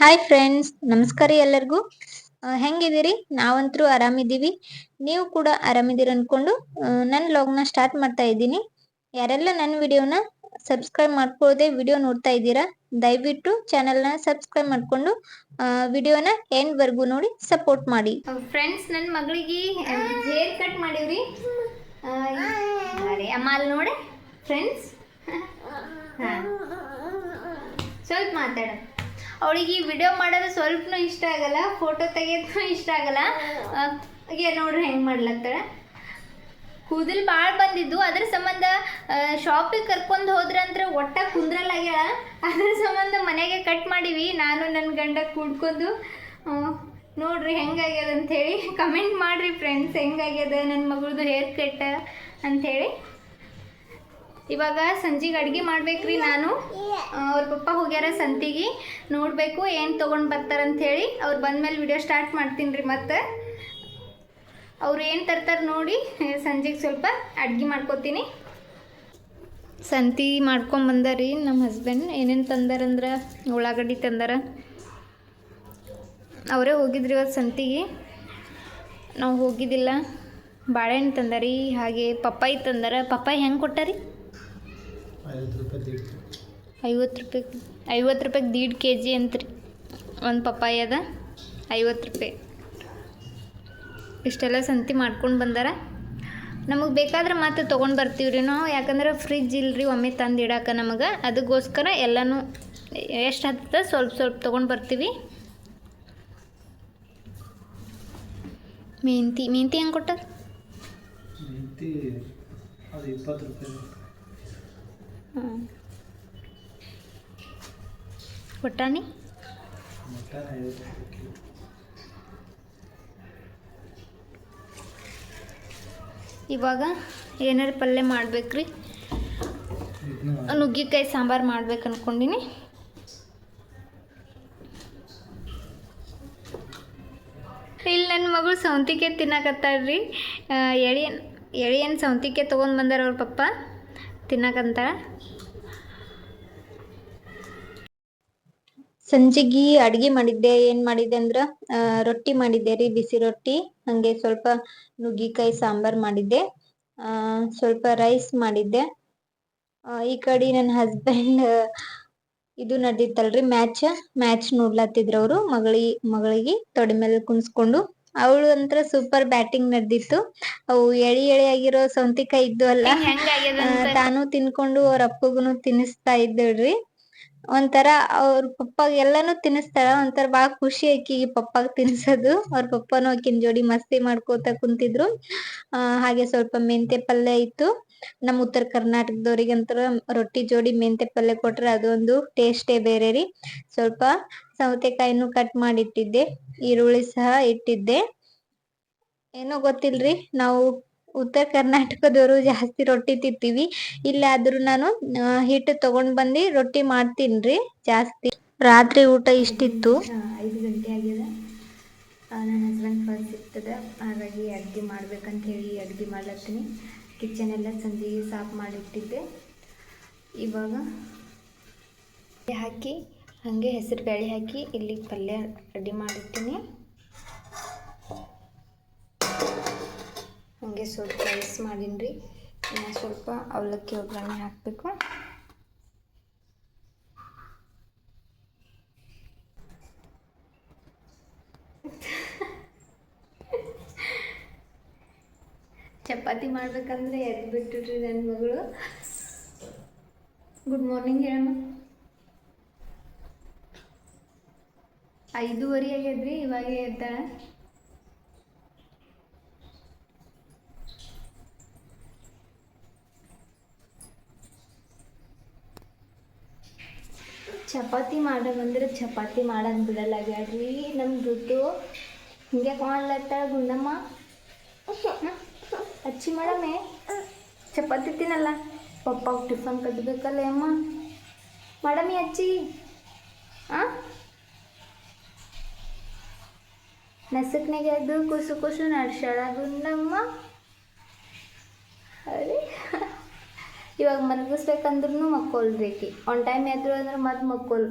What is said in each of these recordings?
Hi friends ನಮಸ್ಕಾರ ಎಲ್ಲರಿಗೂ. ಹೆಂಗಿದ್ದೀರಿ? ನಾವಂತರೂ ಆರಾಮಿದ್ದೀವಿ. ನೀವು ಕೂಡ ಆರಾಮಿದ್ದೀರಿ ಅನ್ಕೊಂಡು ನನ್ನ ಲಾಗ್ನ ಸ್ಟಾರ್ಟ್ ಮಾಡ್ತಾ ಇದ್ದೀನಿ. ಯಾರೆಲ್ಲ ನನ್ನ ವಿಡಿಯೋನ ಸಬ್ಸ್ಕ್ರೈಬ್ ಮಾಡ್ಕೊಳ್ಳದೆ ವಿಡಿಯೋ ನೋಡ್ತಾ ಇದ್ದೀರಾ, ದಯವಿಟ್ಟು ಚಾನೆಲ್ನ ಸಬ್ಸ್ಕ್ರೈಬ್ ಮಾಡ್ಕೊಂಡು ವಿಡಿಯೋನ ಎಂಡ್ ವರ್ಗು ನೋಡಿ ಸಪೋರ್ಟ್ ಮಾಡಿ. ಫ್ರೆಂಡ್ಸ್ ನನ್ನ ಮಗಳಿಗೆ ಹೇರ್ ಕಟ್ ಮಾಡಿವ್ರಿ. ಅಮ್ಮ, ಅಲ್ಲಿ ನೋಡಿ ಫ್ರೆಂಡ್ಸ್ ಸ್ವಲ್ಪ ಮಾತಾಡ. ಅವಳಿಗೆ ಈ ವಿಡಿಯೋ ಮಾಡೋದು ಸ್ವಲ್ಪನೂ ಇಷ್ಟ ಆಗಲ್ಲ ಫೋಟೋ ತೆಗೆಯೋದು ಇಷ್ಟ ಆಗಲ್ಲ. ಹಾಗೆ ನೋಡ್ರಿ ಹೆಂಗೆ ಮಾಡ್ಲತ್ತಾಳೆ ಕೂದಲು ಭಾಳ ಬಂದಿದ್ದು ಅದ್ರ ಸಂಬಂಧ ಶಾಪಿಗೆ ಕರ್ಕೊಂಡು ಹೋದ್ರಂದ್ರೆ ಒಟ್ಟ ಕುಂದ್ರಲ್ಲಾಗ್ಯಾಳ ಅದ್ರ ಸಂಬಂಧ ಮನೆಗೆ ಕಟ್ ಮಾಡೀವಿ ನಾನು ನನ್ನ ಗಂಡ ಕೂಡ್ಕೊಂಡು ನೋಡ್ರಿ ಹೆಂಗಾಗ್ಯದ ಅಂಥೇಳಿ ಕಮೆಂಟ್ ಮಾಡಿರಿ ಫ್ರೆಂಡ್ಸ್ ಹೆಂಗಾಗ್ಯದ ನನ್ನ ಮಗಳದು ಹೇರ್ ಕಟ್ ಅಂಥೇಳಿ ಇವಾಗ ಸಂಜೆಗೆ ಅಡುಗೆ ಮಾಡ್ಬೇಕ್ರಿ ನಾನು. ಅವ್ರ ಪಪ್ಪ ಹೋಗ್ಯಾರ ಸಂತಿಗೆ. ನೋಡಬೇಕು ಏನು ತೊಗೊಂಡು ಬರ್ತಾರಂಥೇಳಿ ಅವ್ರು ಬಂದಮೇಲೆ ವಿಡಿಯೋ ಸ್ಟಾರ್ಟ್ ಮಾಡ್ತೀನಿ ರೀ ಮತ್ತೆ. ಅವ್ರು ಏನು ತರ್ತಾರೆ ನೋಡಿ ಸಂಜೆಗೆ ಸ್ವಲ್ಪ ಅಡ್ಗೆ ಮಾಡ್ಕೋತೀನಿ. ಸಂತಿ ಮಾಡ್ಕೊಂಬಂದಾರಿ ನಮ್ಮ ಹಸ್ಬೆಂಡ್ ಏನೇನು ತಂದಾರಂದ್ರೆ ಉಳ್ಳಾಗಡ್ಡಿ ತಂದಾರ. ಅವರೇ ಹೋಗಿದ್ರಿ ಇವತ್ತು ಸಂತಿಗೆ. ನಾವು ಹೋಗಿದ್ದಿಲ್ಲ. ಬಾಳೆಹಣ್ಣು ತಂದಾರಿ, ಹಾಗೆ ಪಪ್ಪಾಯಿ ತಂದಾರ. ಪಪ್ಪಾಯಿ ಹೆಂಗೆ ಕೊಟ್ಟಾರಿ? ಐವತ್ತು ರೂಪಾಯಿ ದೀಡ್ ಐವತ್ತು ರೂಪಾಯಿ ಐವತ್ತು ರೂಪಾಯಿಗೆ ದೀಡ್ ಕೆ ಜಿ ಅಂತ್ರಿ ಒಂದು ಪಪ್ಪಾಯಿ ಅದ ಐವತ್ತು ರೂಪಾಯಿ. ಇಷ್ಟೆಲ್ಲ ಸಂತಿ ಮಾಡ್ಕೊಂಡು ಬಂದಾರ. ನಮಗೆ ಬೇಕಾದ್ರೆ ಮತ್ತೆ ತೊಗೊಂಡು ಬರ್ತೀವಿ ರೀ ನಾವು. ಯಾಕಂದ್ರೆ ಫ್ರಿಜ್ ಇಲ್ರಿ ಒಮ್ಮೆ ತಂದು ಇಡಾಕ ನಮಗೆ. ಅದಕ್ಕೋಸ್ಕರ ಎಲ್ಲನೂ ಎಷ್ಟು ಹತ್ತದ ಸ್ವಲ್ಪ ಸ್ವಲ್ಪ ತೊಗೊಂಡು ಬರ್ತೀವಿ. ಮೆಂತಿ ಮೆಂತಿ ಹೆಂಗೆ ಕೊಟ್ಟದ? ಮೆಂತಿ ಅದು ಇಪ್ಪತ್ತು ರೂಪಾಯಿ. ಕಿಲೋ ಇವಾಗ ಏನಾರು ಪಲ್ಯ ಮಾಡ್ಬೇಕ್ರಿ. ನುಗ್ಗಿಕಾಯಿ ಸಾಂಬಾರು ಮಾಡ್ಬೇಕು ಅನ್ಕೊಂಡಿನಿ. ಇಲ್ಲಿ ನನ್ನ ಮಗಳು ಸೌಂತಿಕೆ ತಿನ್ನಕತ್ತಾಳ್ರಿ. ಎಳಿ ಎಳಿಯನ್ ಸೌಂತಿಕೆ ತೊಗೊಂಡು ಬಂದಾರ ಅವ್ರ ಪಪ್ಪ. ತಿನ್ನಕಂತಾಳ ಸಂಜೆಗೆ ಅಡ್ಗಿ ಮಾಡಿದ್ದೆ ಏನ್ ಮಾಡಿದ್ದೆ ಅಂದ್ರ ರೊಟ್ಟಿ ಮಾಡಿದ್ದೆ ರೀ ಬಿಸಿ ರೊಟ್ಟಿ ಹಂಗೆ ಸ್ವಲ್ಪ ನುಗ್ಗಿಕಾಯಿ ಸಾಂಬಾರ್ ಮಾಡಿದ್ದೆ ಆ, ಸ್ವಲ್ಪ ರೈಸ್ ಮಾಡಿದ್ದೆ. ಈ ಕಡೆ ನನ್ನ ಹಸ್ಬೆಂಡ್ ಇದು ನಡೀತಲ್ರಿ ಮ್ಯಾಚ್ ಮ್ಯಾಚ್ ನೋಡ್ಲತ್ತಿದ್ರು ಅವರು ಮಗಳಿ ಮಗಳಿಗೆ ತೊಡೆ ಮೇಲೆ ಕುಣಿಸ್ಕೊಂಡು. ಅವಳು ಅಂತ್ರ ಸೂಪರ್ ಬ್ಯಾಟಿಂಗ್ ನಡೆದಿತ್ತು. ಅವು ಎಳಿ ಎಳಿ ಆಗಿರೋ ಸೌಂತಿಕಾಯಿ ಇದ್ದು ಅಲ್ಲ. ತಾನು ತಿನ್ಕೊಂಡು ಅವ್ರ ಅಪ್ಪಗುನು ತಿನ್ನಿಸ್ತಾ ಇದ್ದಳ್ರಿ ಒಂಥರ ಅವ್ರ ಪಪ್ಪಾಗ ಎಲ್ಲಾನು ತಿನ್ನಿಸ್ತಾಳ ಒಂಥರ ಬಾಳ ಖುಷಿ ಆಕಿಗೆ ಪಪ್ಪಾಗ ತಿನ್ಸೋದು. ಅವ್ರ ಪಪ್ಪನು ಆಕಿನ ಜೋಡಿ ಮಸ್ತಿ ಮಾಡ್ಕೋತ ಕುಂತಿದ್ರು. ಹಾಗೆ ಸ್ವಲ್ಪ ಮೆಂತೆ ಪಲ್ಲೆ ಇತ್ತು. ನಮ್ಮ ಉತ್ತರ ಕರ್ನಾಟಕದವ್ರಿಗಂತರ ರೊಟ್ಟಿ ಜೋಡಿ ಮೆಂತೆ ಪಲ್ಯ ಕೊಟ್ರೆ ಅದೊಂದು ಟೇಸ್ಟೇ ಬೇರೆ ರೀ. ಸ್ವಲ್ಪ ಸೌತೆಕಾಯಿನೂ ಕಟ್ ಮಾಡಿಟ್ಟಿದ್ದೆ, ಈರುಳ್ಳಿ ಸಹ ಇಟ್ಟಿದ್ದೆ. ಏನೋ ಗೊತ್ತಿಲ್ರಿ, ನಾವು ಉತ್ತರ ಕರ್ನಾಟಕದವರು ಜಾಸ್ತಿ ರೊಟ್ಟಿ ತಿಂತೀವಿ. ಇಲ್ಲಾದ್ರೂ ನಾನು ಹಿಟ್ಟು ತಗೊಂಡ್ ಬಂದು ರೊಟ್ಟಿ ಮಾಡ್ತೀನ್ರಿ ಜಾಸ್ತಿ. ರಾತ್ರಿ ಊಟ ಇಷ್ಟಿತ್ತು. ಐದು ಗಂಟೆ ಆಗಿದೆ ನನ್ನ ಹಸ್ಬೆಂಡ್ ಫಸ್ಟ್ ಸಿಗ್ತದ. ಹಾಗಾಗಿ ಅಡುಗೆ ಮಾಡ್ಬೇಕಂತ ಹೇಳಿ ಅಡುಗೆ ಮಾಡ್ಲತ್ತೀನಿ. ಕಿಚನ್ ಎಲ್ಲ ಸಂಜೆಗೆ ಸಾಫ್ ಮಾಡಿಟ್ಟಿದ್ದೆ. ಇವಾಗ ಹಾಕಿ, ಹಾಗೆ ಹೆಸರು ಬೇಳೆ ಹಾಕಿ ಇಲ್ಲಿ ಪಲ್ಯ ರೆಡಿ ಮಾಡಿರ್ತೀನಿ ಹಾಗೆ ಸ್ವಲ್ಪ ರೈಸ್ ಮಾಡೀನಿ ಇನ್ನು ಸ್ವಲ್ಪ ಅವಲಕ್ಕಿ, ಒಗ್ಗರಣೆ ಹಾಕಬೇಕು. ಚಪಾತಿ ಮಾಡ್ಬೇಕಂದ್ರೆ ಎದ್ದು ಬಿಟ್ಟಿಡ್ರಿ ನನ್ನ ಮಗಳು. ಗುಡ್ ಮಾರ್ನಿಂಗ್ ಹೇಳಮ್ಮ. ಐದೂವರೆ ಆಗ್ಯದ್ರಿ, ಇವಾಗ ಎದ್ದಾಳ. ಚಪಾತಿ ಮಾಡ ಚಪಾತಿ ಚಪಾತಿ ಬಿಡಲ್ಲ ಬಿಡಲ್ಲಾಗ್ಯಾಡ್ರಿ ನಮ್ಮ ದುಡ್ಡು ಹಿಂಗೆ ಕಾಣ್ಲತ್ತ ಗುಂಡಮ್ಮ? ಅಚ್ಚಿ ಮಾಡಮ್ಮೆ ಚಪಾತಿ ತಿನ್ನಲ್ಲ. ಪಪ್ಪ ಟಿಫನ್ ಕಟ್ಟಬೇಕಲ್ಲ ಅಮ್ಮ. ಮಾಡಮ್ಮಿ ಅಚ್ಚಿ. ಆ? ನಸಕ್ನಾಗೆ ಅದು ಕುಸು ಕುಸು ನಡ್ಸಾಳ ಗುಂಡಮ್ಮ. ಅರೆ. ಇವಾಗ ಮಲಗಿಸ್ಬೇಕಂದ್ರೂ ರೀತಿ ಒನ್ ಟೈಮ್ ಎದ್ರು ಅಂದ್ರೆ ಮತ್ತೆ ಮಕ್ಕೊಲ್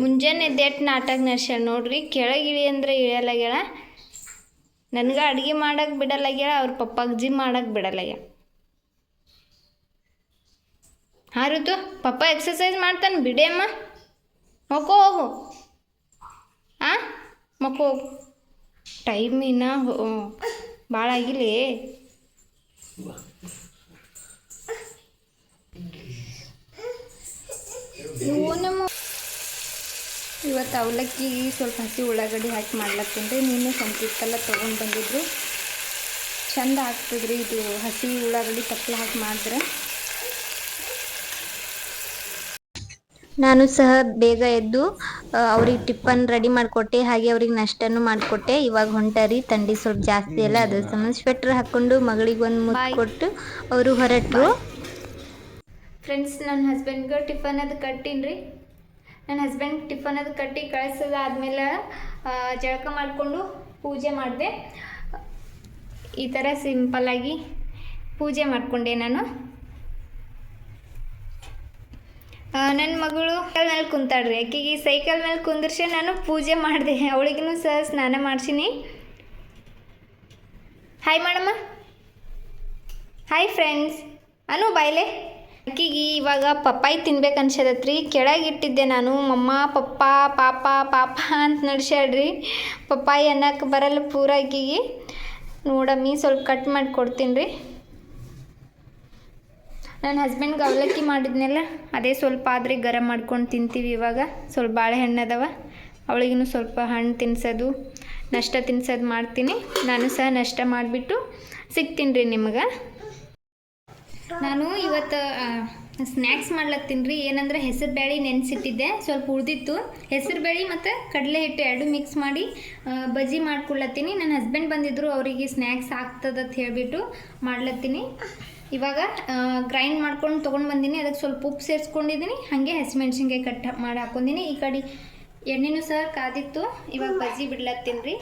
ಮುಂಜಾನೆ ದೇಟ್ ನಾಟಕ ನಡ್ಸ್ಯಾಳ ನೋಡ್ರಿ. ಕೆಳಗಿಳಿ ಅಂದ್ರೆ ಇಳಿಯಲಾಗ್ಯಾಳ. ನನಗೆ ಅಡುಗೆ ಮಾಡಕ್ ಬಿಡಲಾಗ್ಯಾಳ, ಅವ್ರ ಪಪ್ಪಾಗ ಜಿ ಮಾಡಕ್ ಬಿಡಲಾಗ್ಯ ಹಾ ಋತು ಪಪ್ಪ ಎಕ್ಸಸೈಸ್ ಮಾಡ್ತಾನೆ ಬಿಡೇಮ್ಮ ಹೋಗೋ, ಹೋಗು. ಹಾಂ ಮಕ್ಕೋ ಹೋಗು ಟೈಮ್ ಇನ್ನ ಭಾಳ ಆಗಿಲ್ಲ ಇವು ಇವತ್ತು ಅವಲಕ್ಕಿ ಸ್ವಲ್ಪ ಹಸಿ ಉಳ್ಳಾಗಡ್ಡಿ ಹಾಕಿ ಮಾಡ್ಲತ್ತೀನಿ ರೀ ನೀನು ತೊಗೊಂಡು ಬಂದಿದ್ರು. ಚಂದ ಆಗ್ತದ್ರಿ ಇದು ಹಸಿ ಉಳ್ಳಾಗಡ್ಡಿ ತಪ್ಪಲ ಹಾಕಿ ಮಾಡಿದ್ರೆ. ನಾನು ಸಹ ಬೇಗ ಎದ್ದು ಅವ್ರಿಗೆ ಟಿಫನ್ ರೆಡಿ ಮಾಡ್ಕೊಟ್ಟೆ ಹಾಗೆ ಅವ್ರಿಗೆ ನಷ್ಟನ್ನು ಮಾಡ್ಕೊಟ್ಟೆ. ಇವಾಗ ಹೊಂಟಾರಿ ಥಂಡಿ ಸ್ವಲ್ಪ ಜಾಸ್ತಿ ಅಲ್ಲ ಅದ್ರ ಸಂಬಂಧ ಸ್ವೆಟ್ರ್ ಹಾಕ್ಕೊಂಡು ಮಗಳಿಗೆ ಒಂದು ಮುದ್ದು ಕೊಟ್ಟು ಅವರು ಹೊರಟರು. ಫ್ರೆಂಡ್ಸ್ ನನ್ನ ಹಸ್ಬೆಂಡ್ಗೆ ಟಿಫನ್ ಅದು ಕಟ್ಟಿನ್ರಿ. ರೀ ನನ್ನ ಹಸ್ಬೆಂಡ್ ಟಿಫನ್ ಅದು ಕಟ್ಟಿ ಕಳಿಸೋದಾದ್ಮೇಲೆ ಜಳಕ ಮಾಡಿಕೊಂಡು ಪೂಜೆ ಮಾಡಿದೆ. ಈ ಥರ ಸಿಂಪಲ್ಲಾಗಿ ಪೂಜೆ ಮಾಡಿಕೊಂಡೆ ನಾನು. ನನ್ನ ಮಗಳು ಸೈಕಲ್ ಮೇಲೆ ಕುಂತಾಳ್ರಿ. ಆಕೆಗೆ ಸೈಕಲ್ ಮೇಲೆ ಕುಂದಿರ್ಸಿ ನಾನು ಪೂಜೆ ಮಾಡಿದೆ. ಅವಳಿಗೂ ಸಹ ಸ್ನಾನ ಮಾಡ್ಸೀನಿ. ಹಾಯ್ ಮಾಡಮ್ಮ ಹಾಯ್ ಫ್ರೆಂಡ್ಸ್ ಅನು ಬಾಯ್ಲೆ. ಅಕ್ಕಿಗೆ ಇವಾಗ ಪಪ್ಪಾಯಿ ತಿನ್ಬೇಕು ಅನ್ಸದತ್ರಿ ಕೆಳಗೆ ಇಟ್ಟಿದ್ದೆ ನಾನು. ಮಮ್ಮ, ಪಪ್ಪ, ಪಾಪ ಪಾಪ ಅಂತ ನಡ್ಸ್ಯಾಡ್ರಿ ಪಪ್ಪಾಯಿ ಅನ್ನಕ್ಕೆ ಬರಲ್ಲ ಪೂರ ಆಕಿಗೆ ನೋಡಮ್ಮಿ ಸ್ವಲ್ಪ ಕಟ್ ಮಾಡಿ ಕೊಡ್ತೀನಿ ರೀ. ನನ್ನ ಹಸ್ಬೆಂಡ್ಗೆ ಅವಲಕ್ಕಿ ಮಾಡಿದ್ನೆಲ್ಲ, ಅದೇ ಸ್ವಲ್ಪ ಆದರೆ ಗರಂ ಮಾಡ್ಕೊಂಡು ತಿಂತೀವಿ ಇವಾಗ. ಸ್ವಲ್ಪ ಬಾಳೆಹಣ್ಣು ಅದಾವ ಅವಳಿಗೂ ಸ್ವಲ್ಪ ಹಣ್ಣು ತಿನ್ಸೋದು, ನಷ್ಟ ತಿನ್ಸೋದು ಮಾಡ್ತೀನಿ. ನಾನು ಸಹ ನಷ್ಟ ಮಾಡಿಬಿಟ್ಟು ಸಿಗ್ತೀನಿ ರೀ ನಿಮ್ಗೆ. ನಾನು ಇವತ್ತು ಸ್ನ್ಯಾಕ್ಸ್ ಮಾಡ್ಲತ್ತೀನಿ ರೀ ಏನಂದ್ರೆ ಹೆಸರು ಬೇಳೆ ನೆನೆಸಿಟ್ಟಿದ್ದೆ. ಸ್ವಲ್ಪ ಉಳಿದಿತ್ತು. ಹೆಸರು ಬೇಳೆ ಮತ್ತು ಕಡಲೆ ಹಿಟ್ಟು ಎರಡು ಮಿಕ್ಸ್ ಮಾಡಿ ಬಜ್ಜಿ ಮಾಡ್ಕೊಳ್ಳತ್ತೀನಿ ನನ್ನ ಹಸ್ಬೆಂಡ್ ಬಂದಿದ್ದರು ಅವರಿಗೆ ಸ್ನ್ಯಾಕ್ಸ್ ಆಗ್ತದಂತ ಹೇಳಿಬಿಟ್ಟು ಮಾಡ್ಲತ್ತೀನಿ. ಇವಾಗ ಗ್ರೈಂಡ್ ಮಾಡ್ಕೊಂಡು ತೊಗೊಂಡು ಬಂದೀನಿ. ಅದಕ್ಕೆ ಸ್ವಲ್ಪ ಉಪ್ಪು ಸೇರಿಸ್ಕೊಂಡಿದ್ದೀನಿ ಹಾಗೆ ಹಸಿಮೆಣ್ಸಿನ್ಕಾಯಿ ಕಟ್ ಮಾಡಿ ಹಾಕೊಂಡಿನಿ. ಈ ಕಡೆ ಎಣ್ಣೆನೂ ಸಹ ಕಾದಿತ್ತು. ಇವಾಗ ಬಜ್ಜಿ ಬಿಡ್ಲತ್ತೀನಿ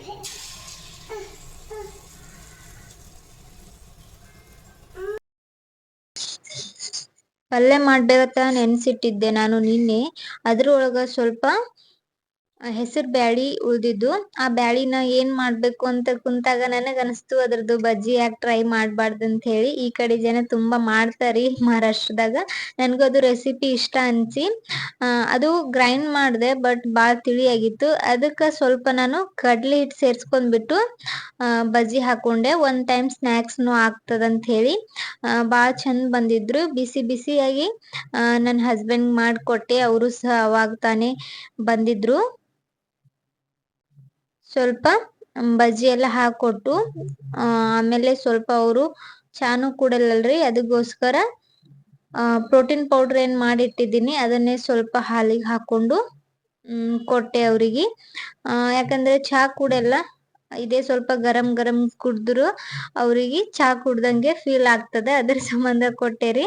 ಪಲ್ಯ ಮಾಡಬೇಕಂತ ನೆನೆಸಿಟ್ಟಿದ್ದೆ ನಾನು ನಿನ್ನೆ. ಅದರೊಳಗೆ ಸ್ವಲ್ಪ ಹೆಸರು ಬ್ಯಾಳಿ ಉಳ್ದಿದ್ದು, ಆ ಬ್ಯಾಳಿನ ಏನ್ ಮಾಡ್ಬೇಕು ಅಂತ ಕುಂತಾಗ ನನಗ್ ಅನಿಸ್ತು ಅದ್ರದ್ದು ಬಜ್ಜಿ ಯಾಕೆ ಟ್ರೈ ಮಾಡ್ಬಾರ್ದು ಅಂತ ಹೇಳಿ ಈ ಕಡೆ ಜನ ತುಂಬಾ ಮಾಡ್ತಾರಿ ಮಹಾರಾಷ್ಟ್ರದಾಗ. ನನ್ಗೂ ಅದು ರೆಸಿಪಿ ಇಷ್ಟ ಅನ್ಸಿ ಅದು ಗ್ರೈಂಡ್ ಮಾಡಿದೆ ಬಟ್ ಭಾಳ ತಿಳಿಯಾಗಿತ್ತು ಅದಕ್ಕೆ ಸ್ವಲ್ಪ ನಾನು ಕಡ್ಲೆ ಹಿಟ್ಟು ಸೇರ್ಸ್ಕೊಂಡ್ಬಿಟ್ಟು ಬಜ್ಜಿ ಹಾಕೊಂಡೆ. ಒಂದು ಟೈಮ್ ಸ್ನ್ಯಾಕ್ಸ್ನು ಆಗ್ತದಂತ ಹೇಳಿ ಭಾಳ ಚಂದ ಬಂದಿದ್ರು. ಬಿಸಿ ಬಿಸಿಯಾಗಿ ನನ್ನ ಹಸ್ಬೆಂಡ್ ಮಾಡಿಕೊಟ್ಟೆ. ಅವರು ಸಹ ಅವಾಗ ತಾನೇ ಬಂದಿದ್ರು. ಸ್ವಲ್ಪ ಬಜ್ಜಿ ಎಲ್ಲ ಹಾಕೊಟ್ಟು ಆಮೇಲೆ ಸ್ವಲ್ಪ ಅವರು ಚಾನು ಕುಡಲ್ಲಲ್ರಿ ಅದಕ್ಕೋಸ್ಕರ ಪ್ರೋಟೀನ್ ಪೌಡ್ರ್ ಏನ್ ಮಾಡಿಟ್ಟಿದ್ದೀನಿ, ಅದನ್ನೇ ಸ್ವಲ್ಪ ಹಾಲಿಗೆ ಹಾಕೊಂಡು ಕೊಟ್ಟೆ ಅವರಿಗೆ. ಯಾಕಂದ್ರೆ ಚಹಾ ಕುಡಲ್ಲ, ಇದೇ ಸ್ವಲ್ಪ ಗರಂ ಗರಂ ಕುಡಿದ್ರು ಅವರಿಗೆ ಚಹಾ ಕುಡ್ದಂಗೆ ಫೀಲ್ ಆಗ್ತದೆ, ಅದ್ರ ಸಂಬಂಧ ಕೊಟ್ಟೆ ರೀ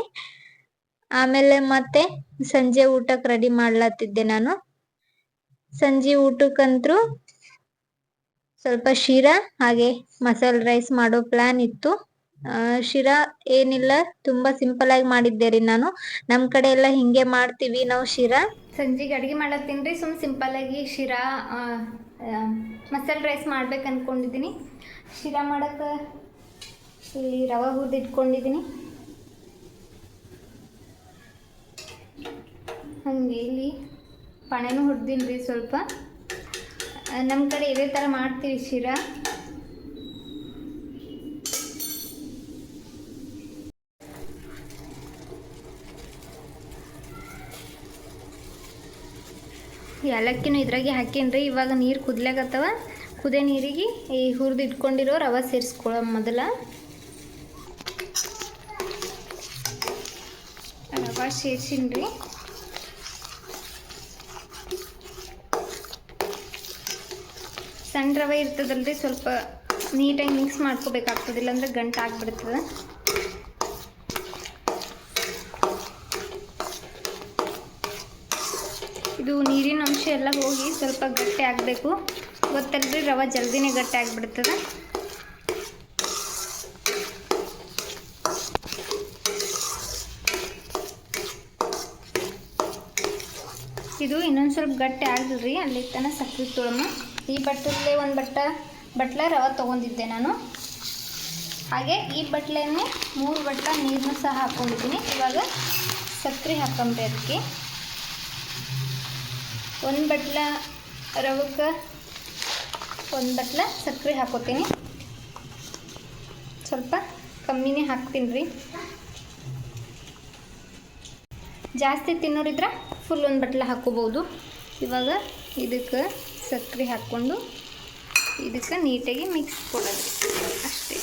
ಆಮೇಲೆ ಮತ್ತೆ ಸಂಜೆ ಊಟಕ್ಕೆ ರೆಡಿ ಮಾಡ್ಲತ್ತಿದ್ದೆ ನಾನು. ಸಂಜೆ ಊಟಕ್ಕಂತ್ರು ಸ್ವಲ್ಪ ಶಿರಾ, ಹಾಗೆ ಮಸಾಲೆ ರೈಸ್ ಮಾಡೋ ಪ್ಲಾನ್ ಇತ್ತು. ಶಿರಾ ಏನಿಲ್ಲ, ತುಂಬಾ ಸಿಂಪಲ್ ಆಗಿ ಮಾಡಿದ್ದೆ ರೀ ನಾನು. ನಮ್ ಕಡೆ ಎಲ್ಲ ಹಿಂಗೆ ಮಾಡ್ತೀವಿ ನಾವು ಶಿರಾ. ಸಂಜೆಗೆ ಅಡುಗೆ ಮಾಡತ್ತೀನಿ ರೀ ಸಿಂಪಲ್ ಆಗಿ ಶಿರಾ ಮಸಾಲೆ ರೈಸ್ ಮಾಡ್ಬೇಕು ಅಂದ್ಕೊಂಡಿದ್ದೀನಿ ಶಿರಾ ಮಾಡಕ್ಕೆ ಇಲ್ಲಿ ರವೆ ಹುರಿದು ಇಟ್ಕೊಂಡಿದ್ದೀನಿ. ಹಾಗೆ ಇಲ್ಲಿ ಪಣೆನೂ ಹುರಿದೀನಿ ರೀ ಸ್ವಲ್ಪ. ನಮ್ಮ ಕಡೆ ಇದೇ ಥರ ಮಾಡ್ತೀವಿ ಶಿರಾ. ಏಲಕ್ಕಿನೂ ಇದ್ರಾಗೆ ಹಾಕೀನಿ ಇವಾಗ ನೀರು ಕುದ್ಲಾಗತ್ತವ. ಕುದೆ ನೀರಿಗೆ ಈ ಹುರಿದು ಇಟ್ಕೊಂಡಿರೋ ರವೆ ಸೇರಿಸ್ಕೊಳ್ಳೋ ಮೊದಲ. ರವೆ ಸೇರ್ಸಿನಿ ಸಣ್ಣ ರವೆ ಇರ್ತದಲ್ರಿ, ಸ್ವಲ್ಪ ನೀಟಾಗಿ ಮಿಕ್ಸ್ ಮಾಡ್ಕೋಬೇಕಾಗ್ತದೆ, ಇಲ್ಲಾಂದ್ರೆ ಗಂಟು ಆಗ್ಬಿಡ್ತದೆ. ಇದು ನೀರಿನ ಅಂಶ ಎಲ್ಲ ಹೋಗಿ ಸ್ವಲ್ಪ ಗಟ್ಟಿ ಆಗಬೇಕು. ಗೊತ್ತಲ್ರಿ, ರವೆ ಜಲ್ದಿನೇ ಗಟ್ಟಿ ಆಗಿಬಿಡ್ತದೆ. ಇದು ಇನ್ನೊಂದು ಸ್ವಲ್ಪ ಗಟ್ಟಿ ಆಗಲ್ರಿ ಅಲ್ಲಿ ತನ ಸಕ್ಕರೆ ತೊಳಮ ಈ ಬಟ್ಟಲೇ ಒಂದು ಬಟ್ಟ, ಬಟ್ಲ ರವೆ ತೊಗೊಂಡಿದ್ದೆ ನಾನು. ಹಾಗೆ ಈ ಬಟ್ಲೆಯನ್ನೇ ಮೂರು ಬಟ್ಲ ನೀರನ್ನು ಸಹ ಹಾಕ್ಕೊಂಡಿದ್ದೀನಿ ಇವಾಗ ಸಕ್ಕರೆ ಹಾಕೊಂಬ್ರಿ ಅದಕ್ಕೆ. ಒಂದು ಬಟ್ಲ ರವಕ್ಕೆ, ಒಂದು ಬಟ್ಲ ಸಕ್ಕರೆ ಹಾಕೋತೀನಿ. ಸ್ವಲ್ಪ ಕಮ್ಮಿನೇ ಹಾಕ್ತೀನಿ ರೀ. ಜಾಸ್ತಿ ತಿನ್ನೋರಿದ್ರೆ ಫುಲ್ ಒಂದು ಬಟ್ಲ ಹಾಕ್ಕೋಬೋದು ಇವಾಗ ಇದಕ್ಕೆ ಸಕ್ಕರೆ ಹಾಕ್ಕೊಂಡು ಇದಕ್ಕೆ ನೀಟಾಗಿ ಮಿಕ್ಸ್ ಕೊಡೋದು. ಅಷ್ಟೇ.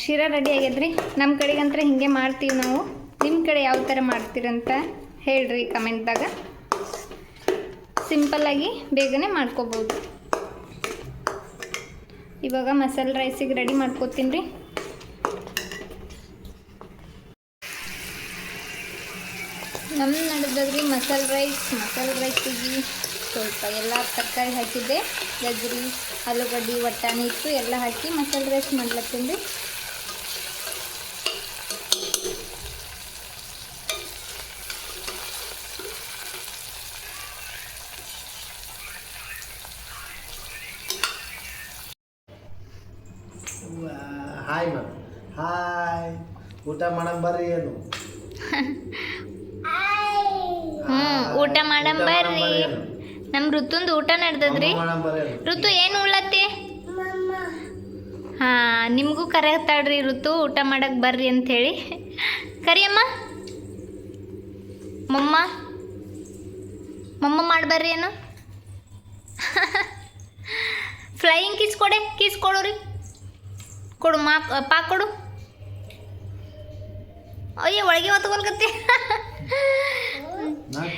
ಶಿರಾ ರೆಡಿ ಆಗ್ಯದ್ರಿ? ನಮ್ಮ ಕಡೆಗಂತ್ರ ಹಿಂಗೆ ಮಾಡ್ತೀವಿ ನಾವು. ನಿಮ್ಮ ಕಡೆ ಯಾವ ಥರ ಮಾಡ್ತೀರಂತ ಹೇಳ್ರಿ ಕಮೆಂಟ್ದಾಗ. ಸಿಂಪಲ್ಲಾಗಿ ಬೇಗನೆ ಮಾಡ್ಕೋಬೋದು ಇವಾಗ ಮಸಾಲೆ ರೈಸಿಗೆ ರೆಡಿ ಮಾಡ್ಕೋತೀನಿ ರೀ. ನಮ್ಮ ನಡೆದ್ರಿ ಮಸಾಲೆ ರೈಸ್ ಮಸಾಲೆ ರೈಸಿಗೆ ಸ್ವಲ್ಪ ಎಲ್ಲ ತರಕಾರಿ ಹಾಕಿದ್ದೆ. ಗಜ್ರಿ ಆಲೂಗಡ್ಡೆ ಒಟ್ಟಾಣಿ ಇಟ್ಟು ಎಲ್ಲ ಹಾಕಿ ಮಸಾಲೆ ರೈಸ್ ಮಾಡ್ಲತ್ತೀನಿ ರೀ ಹಾಯ್ ಮ್ಯಾಮ್ ಹಾಯ್ ಊಟ ಮಾಡಕ್ ಬರ್ರಿ ಏನು? ಊಟ ಮಾಡಂ ಬರ್ರಿ. ನಮ್ ಋತುಂದು ಊಟ ನಡ್ದದ್ರಿ? ಮಾಡಕ್? ಋತು ಏನು ಉಳ್ಳತ್ತಿ ಹಾಂ ನಿಮಗೂ ಕರೆತಾಡ್ರಿ ಋತು ಊಟ ಮಾಡಕ್ಕೆ ಬರ್ರಿ ಅಂಥೇಳಿ. ಕರಿಯಮ್ಮ ಮಮ್ಮ. ಮಮ್ಮ ಮಾಡ್ಬರ್ರಿ ಏನು? ಫ್ಲೈಯಿಂಗ್ ಕಿಸ್ ಕೊಡೆ ಕಿಸ್ ಕೊಡೋರಿ. ಕೊಡು ಮಾ ಪಾ ಕೊಡು. ಅಯ್ಯ ಒಳಗೆ ಹೊತ್ಕೊಲ್ಕತ್ತಿ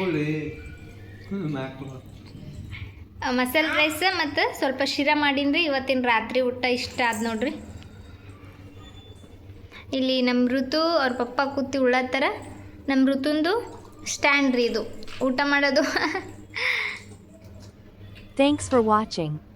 ನಾಲ್ಕು ಮಸಾಲೆ ರೈಸ್ ಮತ್ತು ಸ್ವಲ್ಪ ಶಿರ ಮಾಡೀನಿ ಇವತ್ತಿನ ರಾತ್ರಿ ಊಟ ಇಷ್ಟ ಆದ್ ನೋಡ್ರಿ. ಇಲ್ಲಿ ನಮ್ಮ ಋತು ಅವ್ರ ಪಪ್ಪ ಕೂತಿ ಉಳ್ಳತ್ತಾರ ನಮ್ಮ ಋತುಂದು ಸ್ಟ್ಯಾಂಡ್ ರೀ ಇದು. ಊಟ ಮಾಡೋದು. Thanks for watching.